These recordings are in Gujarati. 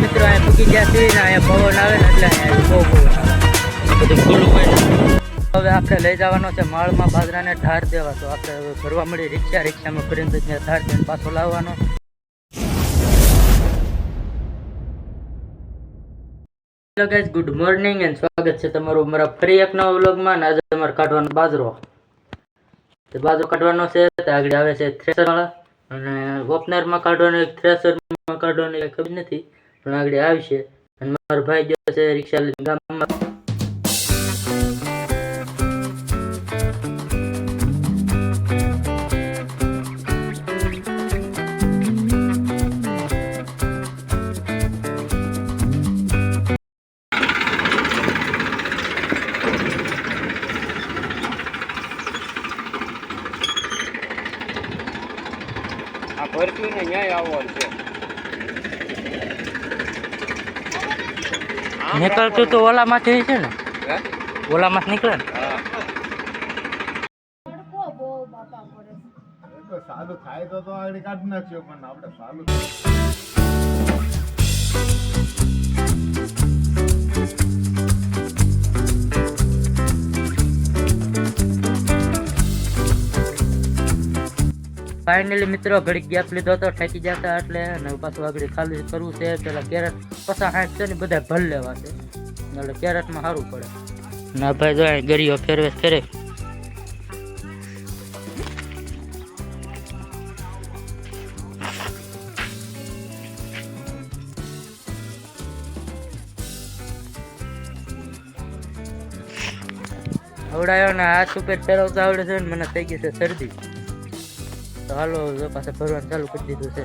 મિત્રો અહીંયા પૂકી ગયા છે ને અહીંયા પવન આવે ને એટલે અહીંયા બહુ પવન આવે. બધું ખુલ્લું હોય હવે આપણે લઈ જવાનો છે માળમાં બાજરાને ઠાર દેવા. તો આપણે ભરવા મળી રિક્ષા રિક્ષામાં ફરીને ત્યાં ધાર દઈને પાછો લાવવાનો. Hello guys good morning and સ્વાગત છે તમારું મારા ફરી એક નવા વ્લોગમાં આજે તમારે કાઢવાનો બાજરો. તો બાજરો કાઢવાનો છે, તો આગળ આવે છે થ્રેસરવાળા અને ઓપનરમાં કાઢવાનો એક થ્રેસરમાં કાઢવાનો ખબર નથી, પણ આગળ આવશે અને મારો ભાઈ ગયો છે રિક્ષા લઈને ગામમાં. નીકળતું તો ઓલામાંથી છે ને? ઓલામાંથી નીકળે ને? તો થાય તો તો આગળ કાઢી નાખ્યો પણ આપણે સાલું ફાઇનલી મિત્રો, ઘડીક ગેપ લીધો હતો ઠેકી જતા એટલે અને પાછું આગળ ખાલી કરવું છે. પેલા કેરેટ પસા હાથ છે ને બધા ભર લેવા છે એટલે કેરેટમાં સારું પડે. ના ભાઈ જો ગરીઓ ફેરવે ફેરે. આવડાયો ને હાથ ઉપર ફેરવતા આવડે છે ને મને થઈ ગઈ છે શરદી. તો હાલો પાસે ભરવાનું ચાલુ કરી દીધું છે.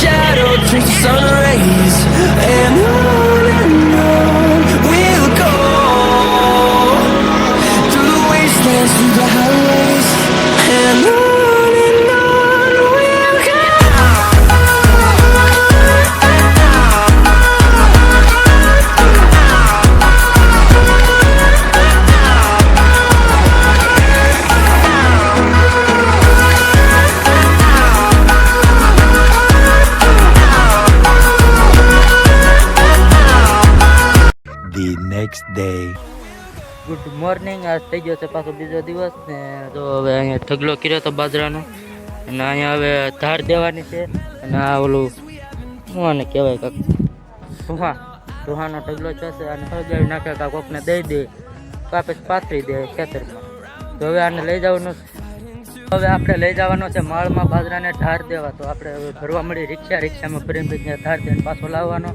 shadow takes the sun rays. And I day. Good morning આજ થઈ ગયો છે પાછો બીજો દિવસ ને તો હવે અહીંયા ઢગલો કર્યો તો બાજરાનો. અને અહીંયા હવે ધાર દેવાની છે. અને આ ઓલું શું આને કહેવાય કાક? ધુહા ધુહાનો ઢગલો છે અને સળગાવી નાખે કાંક કોકને દઈ દે. કાપે પાથરી દે ખેતરમાં. તો હવે આને લઈ જવાનું હવે આપણે લઈ જવાનો છે માળમાં બાજરાને ઢાર દેવા. તો આપણે હવે ભરવા મળી રિક્ષા. રિક્ષામાં ફરીને ધાર દઈને પાછો લાવવાનો.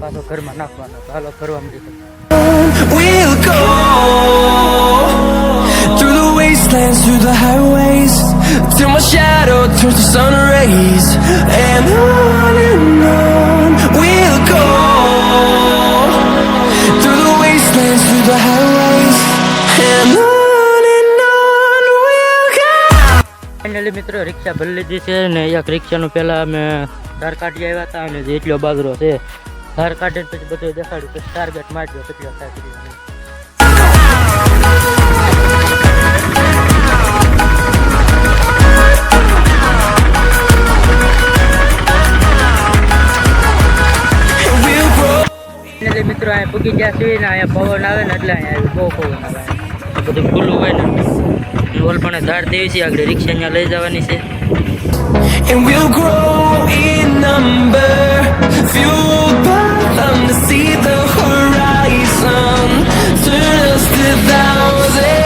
પાછો ઘરમાં નાખવાનો. તો હાલો ભરવા મળી go through the wastelands, through the highways, till my shadow turns to sun rays. And on and on we'll go through the wastelands, through the highways, and on. Finally મિત્રો રિક્ષા ભરી લીધી છે ને એક રિક્ષાનું પહેલાં અમે ધાર કાઢી આવ્યા હતા અને જે એટલો બાજરો છે ધાર કાઢીને પછી બધું દેખાડ્યું કે ટાર્ગેટ મારજો કેટલો થાય કેટલો નહીં. ફાઇનલી મિત્રો અહીંયા પૂગી ગયા છીએ ને અહીંયા પવન આવે ને એટલે અહીંયા બહુ પવન આવે આ બધું ખુલ્લું હોય ને ઓલ પણ ધાર દેવી છે આગળ રિક્ષા અહીંયા લઈ જવાની છે And we'll grow in number, fueled by them to see the horizon. Turn us to thousands.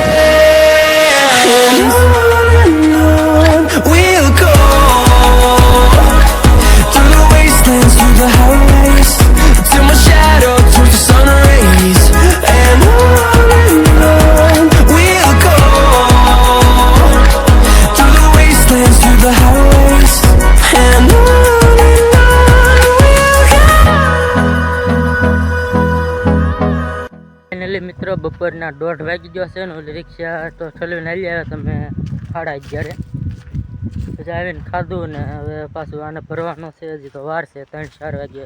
Finally મિત્રો, બપોરના દોઢ વાગી ગયો છે ને રિક્ષા તો ચલાવીને આવી આવ્યા તમે ખાડા જ્યારે પછી આવીને ખાધું ને હવે પાછું આને ભરવાનો છે, હજી તો વાર છે, ત્રણ ચાર વાગે.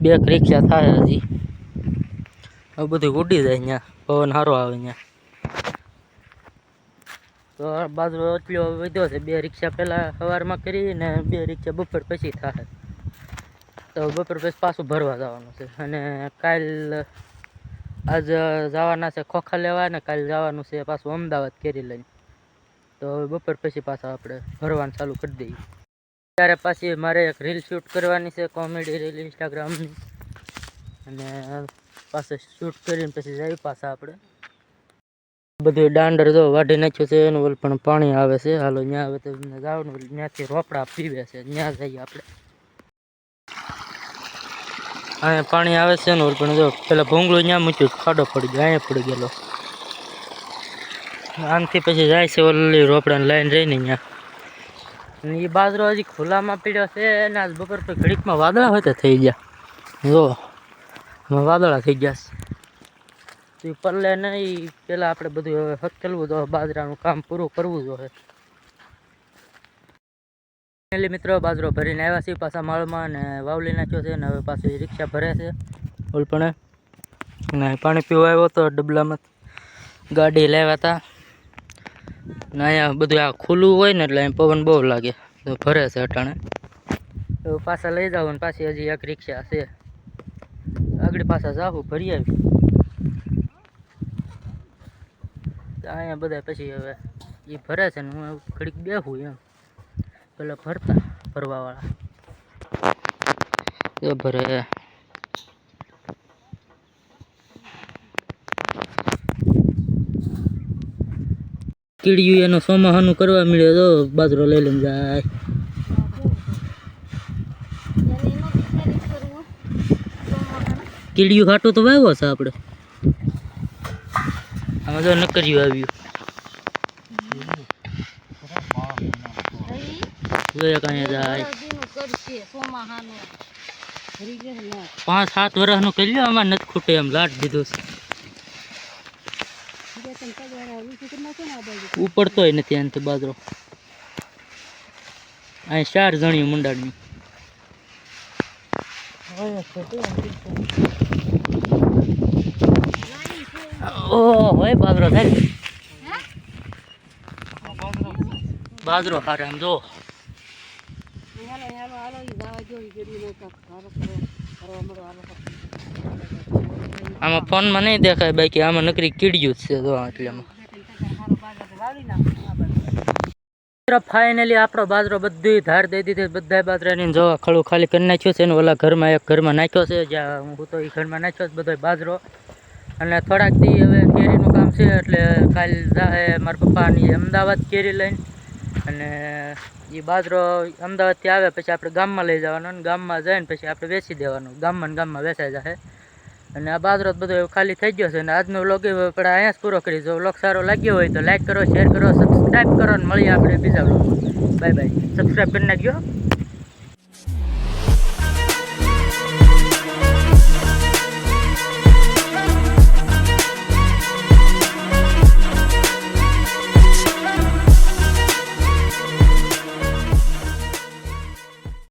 બે રિક્ષા થાય હજી. હવે બધું ઉડી જાય અહીંયા પવન સારો આવે અહીંયા તો બાજુ એટલો વધ્યો છે, બે રિક્ષા પહેલાં સવારમાં કરી ને બે રિક્ષા બપોર પછી થાય. તો બપોર પછી પાછું ભરવા જવાનું છે. અને કાલ આજ જવાના છે ખોખા લેવા ને કાલે જવાનું છે પાછું અમદાવાદ કેરી લઈને. તો હવે બપોર પછી પાછા આપણે ભરવાનું ચાલુ કરી દઈએ. ત્યારે પાછી મારે એક રીલ શૂટ કરવાની છે કોમેડી રીલ ઇન્સ્ટાગ્રામની અને પાછું શૂટ કરીને પછી જઈએ પાછા આપણે. બધું દાંડર જો વાઢી નાખ્યું છે, એનું પણ પાણી આવે છે. હાલો ત્યાં હવે તો જવાનું ત્યાંથી રોપડા પીવે છે ત્યાં જઈએ આપણે. અહીંયા પાણી આવે છે ને પણ જો પેલા ભૂંગળું ત્યાં મૂક્યું ખાડો પડી ગયો, અહીંયા પડી ગયેલો. આમથી પછી જાય છે ઓલી રોપડાને લાઈન રહીને ત્યાં અને એ બાજરો હજી ખુલ્લામાં પીડ્યો છે અને આજ બપોર પછી ઘડીકમાં વાદળા હોય તો થઈ ગયા. જો વાદળા થઈ ગયા છે. એ પલ્લે નહીં, પેલા આપણે બધું હવે હકેલવું જોઈએ બાજરાનું કામ પૂરું કરવું જોઈએ ફાઇનલી મિત્રો, બાજરો ભરીને આવ્યા છીએ પાછા માળમાં અને વાવલી નાખ્યો છે ને હવે પાછી રિક્ષા ભરે છે. ઓલપણે અને પાણી પીવા આવ્યો હતો ડબલામાં ગાડી લાવ્યા હતા. ને અહીંયા બધું આ ખુલ્લું હોય ને એટલે અહીં પવન બહુ લાગે. તો ભરે છે અટાણે. એવું પાછા લઈ જાવ ને પાછી હજી એક રિક્ષા છે. આગળ પાછા જાવું ભરી આવી. તો અહીંયા બધા પછી હવે એ ભરે છે ને હું ઘડીક બેહું એમ. પેલા ભરતા ભરવાવાળા. એ ભરે. કીડિયું એનો સોમાહાનું કરવા મળ્યો તો બાજરો લઈ લઈને જાય. કીડિયું ખાટું તો વાવ્યો છે આપણે આમાં તો નકરિયું આવ્યું. પાંચ સાત વર્ષનું કરી લ્યો, આમાં નથી ખૂટે એમ લાટ દીધું છે. ઉપડતોય નથી એનાથી બાજરો. અહીં ચાર જણી મુંડાની ઓહ હોય બાજરો થાય બાજરો હારે આમ જો. આમાં ફોનમાં નહીં દેખાય બાકી આમાં નકરી કીડ્યું જ છે એટલે એટલેમાં ફાઇનલી આપણો બાજરો બધી ધાર દઈ દીધી બધા બાજરાની જોવા ખડું ખાલી કરી નાખ્યું છે ને ઓલા ઘરમાં એક ઘરમાં નાખ્યો છે, જ્યાં હું તો એ ઘરમાં નાખ્યો છે બધો બાજરો. અને થોડાક દી હવે કેરીનું કામ છે એટલે કાલ મારા પપ્પાની અમદાવાદ કેરી લઈને અને એ બાજરો અમદાવાદથી આવે પછી આપણે ગામમાં લઈ જવાનો અને ગામમાં જઈને પછી આપણે વેચી દેવાનું. ગામમાં ગામમાં વેચાઈ જશે અને આ બાજરો બધો ખાલી થઈ ગયો છે અને આજનો વ્લોગ આપણે અહીંયા જ પૂરો કરી જો વ્લોગ સારો લાગ્યો હોય તો લાઈક કરો શેર કરો સબસ્ક્રાઈબ કરો અને મળીએ આપણે બીજા વ્લોગમાં બાય બાય સબસ્ક્રાઈબ કરી નાખજો.